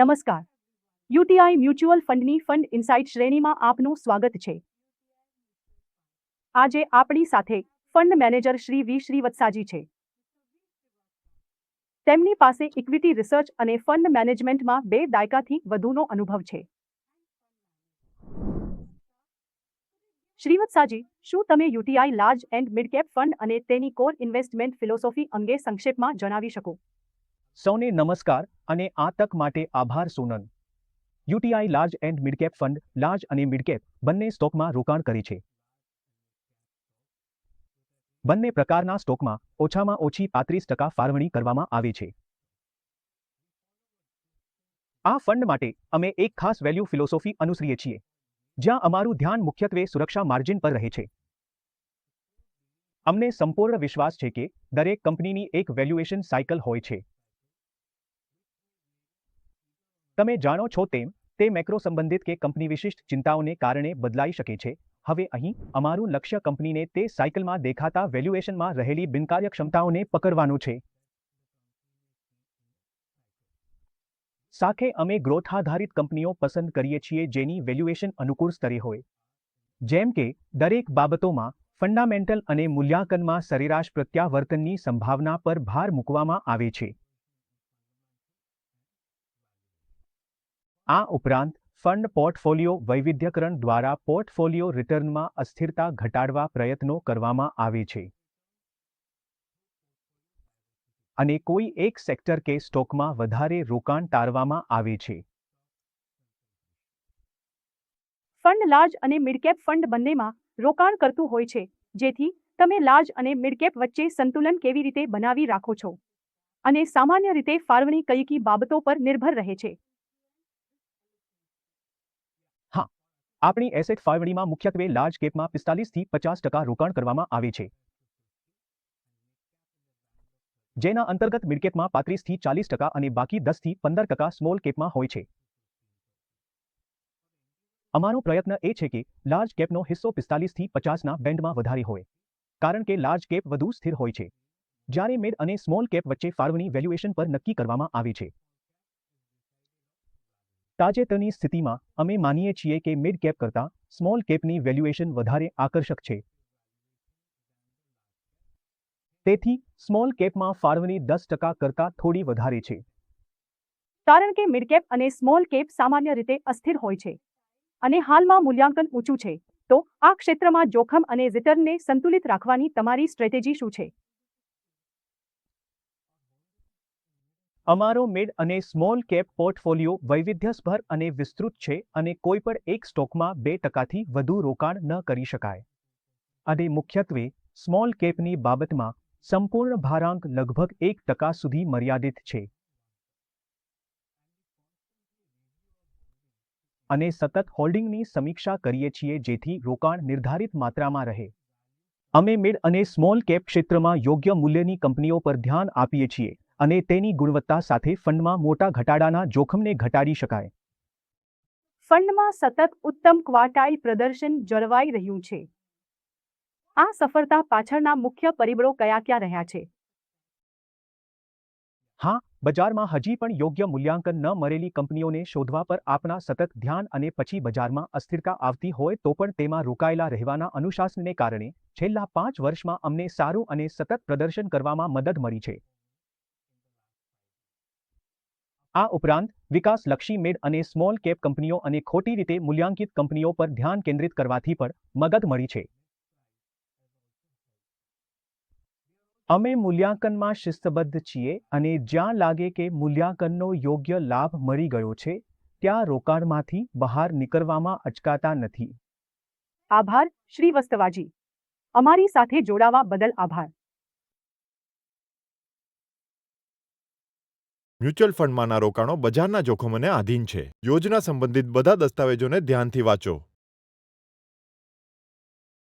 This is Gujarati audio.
નમસ્કાર. યુટીઆઈ મ્યુચ્યુઅલ ફંડની ફંડ ઇનસાઇટ શ્રેણીમાં આપનું સ્વાગત છે. આજે આપણી સાથે fund manager Shri V. Srivatsaji છે. તેમની પાસે ઇક્વિટી રિસર્ચ અને ફંડ મેનેજમેન્ટમાં બે દાયકાથી વધુનો અનુભવ છે. શ્રીવત્સાજી, શું તમે UTI large and midcap fund અને તેની કોર ઇન્વેસ્ટમેન્ટ ફિલોસોફી અંગે સંક્ષેપમાં જણાવી શકો? સૌને નમસ્કાર અને આ તક માટે આભાર સોનન UTI large and midcap fund, large અને મિડકેપ બંને સ્ટોકમાં રોકાણ કરે છે. બંને પ્રકારના સ્ટોકમાં ઓછામાં ઓછી પાંત્રીસ ટકા ફાળવણી કરવામાં આવે છે. આ ફંડ માટે અમે એક ખાસ વેલ્યુ ફિલોસોફી અનુસરીએ છીએ, જ્યાં અમારું ધ્યાન મુખ્યત્વે સુરક્ષા માર્જિન પર રહે છે. અમને સંપૂર્ણ વિશ્વાસ છે કે દરેક કંપનીની એક વેલ્યુએશન સાયકલ હોય છે. તમે જાણો છો તેમ, તે મેક્રો સંબંધિત કે કંપની વિશિષ્ટ ચિંતાઓને કારણે બદલાઈ શકે છે. હવે અહીં, અમારું લક્ષ્ય કંપનીને તે સાયકલમાં દેખાતા વેલ્યુએશનમાં રહેલી બિનકાર્યક્ષમતાઓને પકડવાનું છે. સાથે અમે ગ્રોથ આધારિત કંપનીઓ પસંદ કરીએ છીએ જેની વેલ્યુએશન અનુકૂળ સ્તરે હોય. જેમ કે, દરેક બાબતોમાં ફંડામેન્ટલ અને મૂલ્યાંકનમાં સરેરાશ પ્રત્યાવર્તનની સંભાવના પર ભાર મૂકવામાં આવે છે. આ ઉપરાંત, ફંડ પોર્ટફોલિયો વૈવિધ્યકરણ દ્વારા પોર્ટફોલિયો રિટર્નમાં અસ્થિરતા ઘટાડવા પ્રયત્નો કરવામાં આવે છે. અને કોઈ એક સેક્ટર કે સ્ટોકમાં વધારે રોકાણ ટાળવામાં આવે છે. ફંડ લાર્જ અને મિડકેપ ફંડ બંનેમાં રોકાણ કરતું હોય છે, જેથી તમે લાર્જ અને મિડકેપ વચ્ચે સંતુલન કેવી રીતે બનાવી રાખો છો. અને સામાન્ય રીતે ફાળવણી કઈ કઈ બાબતો પર નિર્ભર રહે છે. આપણી એસેટ ફાળવણીમાં મુખ્યત્વે લાર્જ કેપમાં પિસ્તાલીસથી પચાસ ટકા રોકાણ કરવામાં આવે છે. જેના અંતર્ગત મિડકેપમાં પાંત્રીસથી ચાલીસ ટકા અને બાકી દસથી પંદર ટકા સ્મોલ કેપમાં હોય છે. અમારો પ્રયત્ન એ છે કે લાર્જ કેપનો હિસ્સો પિસ્તાલીસથી પચાસના બેન્ડમાં વધારે હોય, કારણ કે લાર્જ કેપ વધુ સ્થિર હોય છે. જ્યારે મિડ અને સ્મોલ કેપ વચ્ચે ફાળવણી વેલ્યુએશન પર નક્કી કરવામાં આવે છે. તાજેતરની સ્થિતિમાં, અમે માનીએ છીએ કે મિડ કેપ કરતાં સ્મોલ કેપની વેલ્યુએશન વધારે આકર્ષક છે. તેથી સ્મોલ કેપમાં ફાળવણી દસ ટકા કરતાં થોડી વધારે છે. કારણ કે મિડકેપ અને સ્મોલ કેપ સામાન્ય રીતે અસ્થિર હોય છે અને હાલમાં મૂલ્યાંકન ઊંચું છે, તો આ ક્ષેત્રમાં જોખમ અને રિટર્નને સંતુલિત રાખવાની તમારી સ્ટ્રેટેજી શું છે? અમારો મિડ અને સ્મોલ કેપ પોર્ટફોલિયો વૈવિધ્યસભર અને વિસ્તૃત છે અને કોઈ પણ એક સ્ટોકમાં બે ટકાથી વધુ રોકાણ ન કરી શકાય. અને મુખ્યત્વે સ્મોલ કેપની બાબતમાં સંપૂર્ણ ભારાંક લગભગ એક ટકા સુધી મર્યાદિત છે. અને સતત હોલ્ડિંગની સમીક્ષા કરીએ છીએ જેથી રોકાણ નિર્ધારિત માત્રામાં રહે. અમે મિડ અને સ્મોલ કેપ ક્ષેત્રમાં યોગ્ય મૂલ્યની કંપનીઓ પર ધ્યાન આપીએ છીએ. અને તેની ગુણવત્તા સાથે ફંડમાં મોટા ઘટાડાના જોખમને ઘટાડી શકાય. ફંડમાં સતત ઉત્તમ ક્વાર્ટાઇલ પ્રદર્શન જળવાઈ રહ્યું છે. આ સફળતા પાછળના મુખ્ય પરિબળો કયા ક્યાં રહ્યા છે? હા બજારમાં હજી પણ યોગ્ય મૂલ્યાંકન ન મળેલી કંપનીઓને શોધવા પર આપણા સતત ધ્યાન અને પછી બજારમાં અસ્થિરતા આવતી હોય તો પણ તેમાં રોકાયેલા રહેવાના અનુશાસનને કારણે છેલ્લા પાંચ વર્ષમાં અમને સારું અને સતત પ્રદર્શન કરવામાં મદદ મળી છે. આ ઉપરાંત વિકાસલક્ષી મેડ અને સ્મોલ કેપ કંપનીઓ અને ખોટી રીતે મૂલ્યાંકિત કંપનીઓ પર ધ્યાન કેન્દ્રિત કરવાથી પણ મગજ મળી છે. અમે મૂલ્યાંકનમાં શિસ્તબદ્ધ છીએ અને જ્યાં લાગે કે મૂલ્યાંકનનો યોગ્ય લાભ મળી ગયો છે, ત્યાં રોકાણમાંથી બહાર નીકળવામાં અચકાતા નથી. આભાર, શ્રી વસ્તવાજી. અમારી સાથે જોડાવા બદલ આભાર. મ્યુચ્યુઅલ ફંડમાંના રોકાણો બજારના જોખમોને આધીન છે. યોજના સંબંધિત બધા દસ્તાવેજોને ધ્યાનથી વાંચો.